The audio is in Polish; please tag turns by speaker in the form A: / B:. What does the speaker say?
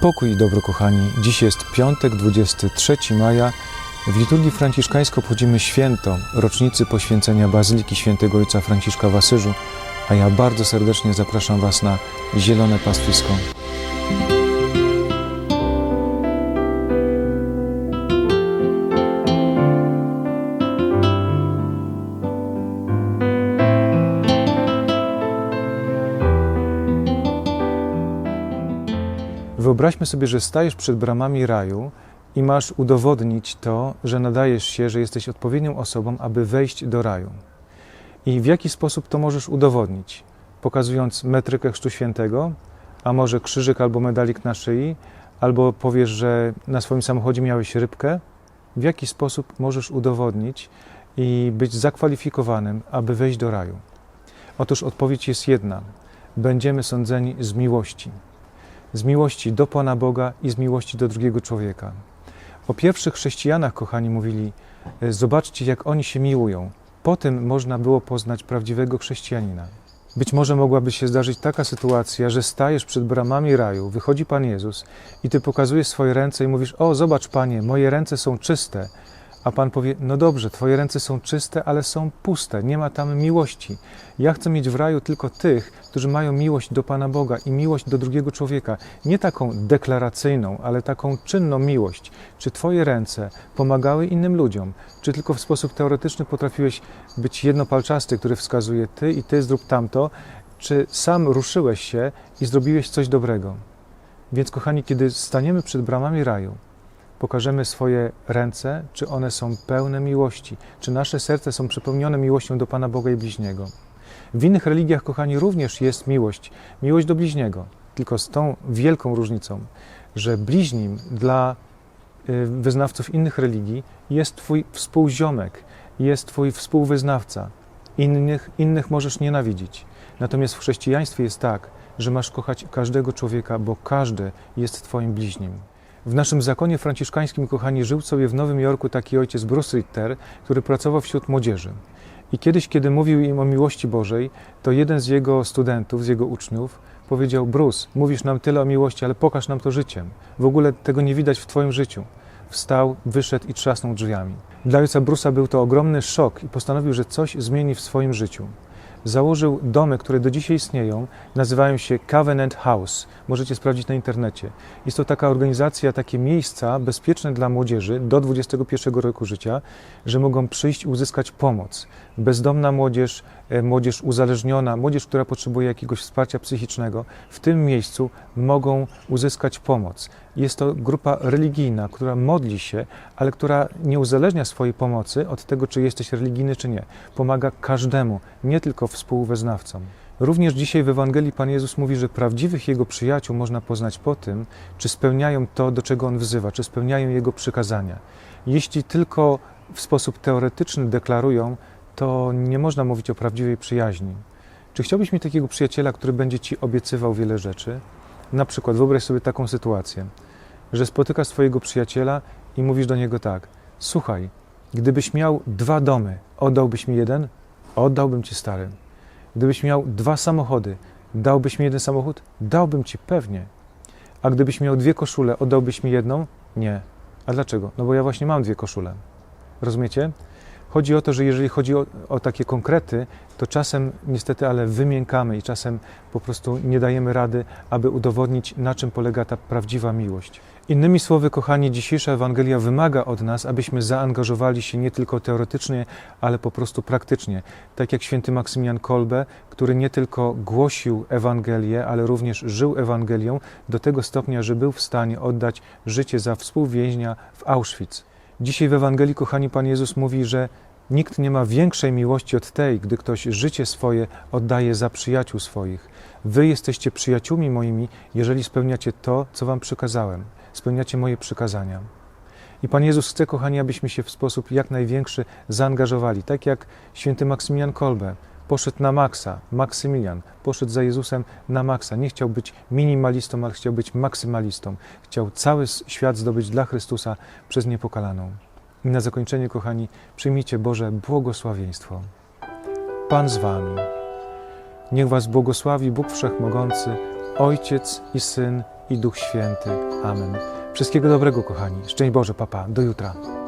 A: Pokój i dobro, kochani. Dziś jest piątek, 23 maja. W liturgii franciszkańskiej obchodzimy święto rocznicy poświęcenia Bazyliki Świętego Ojca Franciszka w Asyżu, a ja bardzo serdecznie zapraszam Was na zielone pastwisko. Wyobraźmy sobie, że stajesz przed bramami raju i masz udowodnić to, że nadajesz się, że jesteś odpowiednią osobą, aby wejść do raju. I w jaki sposób to możesz udowodnić? Pokazując metrykę Chrztu Świętego, a może krzyżyk albo medalik na szyi, albo powiesz, że na swoim samochodzie miałeś rybkę. W jaki sposób możesz udowodnić i być zakwalifikowanym, aby wejść do raju? Otóż odpowiedź jest jedna. Będziemy sądzeni z miłości z miłości do Pana Boga i z miłości do drugiego człowieka. O pierwszych chrześcijanach, kochani, mówili: Zobaczcie, jak oni się miłują. Po tym można było poznać prawdziwego chrześcijanina. Być może mogłaby się zdarzyć taka sytuacja, że stajesz przed bramami raju, wychodzi Pan Jezus i ty pokazujesz swoje ręce i mówisz: O, zobacz, Panie, moje ręce są czyste. A Pan powie: No dobrze, Twoje ręce są czyste, ale są puste, nie ma tam miłości. Ja chcę mieć w raju tylko tych, którzy mają miłość do Pana Boga i miłość do drugiego człowieka. Nie taką deklaracyjną, ale taką czynną miłość. Czy Twoje ręce pomagały innym ludziom? Czy tylko w sposób teoretyczny potrafiłeś być jednopalczasty, który wskazuje Ty i Ty zrób tamto? Czy sam ruszyłeś się i zrobiłeś coś dobrego? Więc, kochani, kiedy staniemy przed bramami raju, pokażemy swoje ręce, czy one są pełne miłości, czy nasze serca są przepełnione miłością do Pana Boga i bliźniego. W innych religiach, kochani, również jest miłość, miłość do bliźniego, tylko z tą wielką różnicą, że bliźnim dla y, wyznawców innych religii jest Twój współziomek, jest Twój współwyznawca. Innych, innych możesz nienawidzić. Natomiast w chrześcijaństwie jest tak, że masz kochać każdego człowieka, bo każdy jest Twoim bliźnim. W naszym zakonie franciszkańskim, kochani, żył sobie w Nowym Jorku taki ojciec Bruce Ritter, który pracował wśród młodzieży. I kiedyś, kiedy mówił im o miłości Bożej, to jeden z jego studentów, z jego uczniów, powiedział: Bruce, mówisz nam tyle o miłości, ale pokaż nam to życiem. W ogóle tego nie widać w Twoim życiu. Wstał, wyszedł i trzasnął drzwiami. Dla ojca Brusa był to ogromny szok i postanowił, że coś zmieni w swoim życiu założył domy, które do dzisiaj istnieją, nazywają się Covenant House. Możecie sprawdzić na internecie. Jest to taka organizacja, takie miejsca bezpieczne dla młodzieży do 21 roku życia, że mogą przyjść i uzyskać pomoc. Bezdomna młodzież, młodzież uzależniona, młodzież, która potrzebuje jakiegoś wsparcia psychicznego, w tym miejscu mogą uzyskać pomoc. Jest to grupa religijna, która modli się, ale która nie uzależnia swojej pomocy od tego, czy jesteś religijny, czy nie. Pomaga każdemu, nie tylko współwyznawcom. Również dzisiaj w Ewangelii Pan Jezus mówi, że prawdziwych Jego przyjaciół można poznać po tym, czy spełniają to, do czego On wzywa, czy spełniają Jego przykazania. Jeśli tylko w sposób teoretyczny deklarują, to nie można mówić o prawdziwej przyjaźni. Czy chciałbyś mieć takiego przyjaciela, który będzie Ci obiecywał wiele rzeczy? Na przykład wyobraź sobie taką sytuację, że spotykasz swojego przyjaciela i mówisz do niego tak: Słuchaj, gdybyś miał dwa domy, oddałbyś mi jeden? Oddałbym ci stary. Gdybyś miał dwa samochody, dałbyś mi jeden samochód? Dałbym ci pewnie. A gdybyś miał dwie koszule, oddałbyś mi jedną? Nie. A dlaczego? No bo ja właśnie mam dwie koszule. Rozumiecie? Chodzi o to, że jeżeli chodzi o, o, takie konkrety, to czasem niestety, ale wymiękamy i czasem po prostu nie dajemy rady, aby udowodnić, na czym polega ta prawdziwa miłość. Innymi słowy, kochani, dzisiejsza Ewangelia wymaga od nas, abyśmy zaangażowali się nie tylko teoretycznie, ale po prostu praktycznie. Tak jak święty Maksymilian Kolbe, który nie tylko głosił Ewangelię, ale również żył Ewangelią do tego stopnia, że był w stanie oddać życie za współwięźnia w Auschwitz. Dzisiaj w Ewangelii, kochani, Pan Jezus mówi, że nikt nie ma większej miłości od tej, gdy ktoś życie swoje oddaje za przyjaciół swoich. Wy jesteście przyjaciółmi moimi, jeżeli spełniacie to, co Wam przykazałem. Spełniacie moje przykazania. I Pan Jezus chce, kochani, abyśmy się w sposób jak największy zaangażowali, tak jak święty Maksymilian Kolbe poszedł na maksa, Maksymilian, poszedł za Jezusem na maksa. Nie chciał być minimalistą, ale chciał być maksymalistą. Chciał cały świat zdobyć dla Chrystusa przez niepokalaną. I na zakończenie, kochani, przyjmijcie Boże błogosławieństwo. Pan z Wami. Niech Was błogosławi Bóg Wszechmogący, Ojciec i Syn i Duch Święty. Amen. Wszystkiego dobrego, kochani. Szczęść Boże, papa. Do jutra.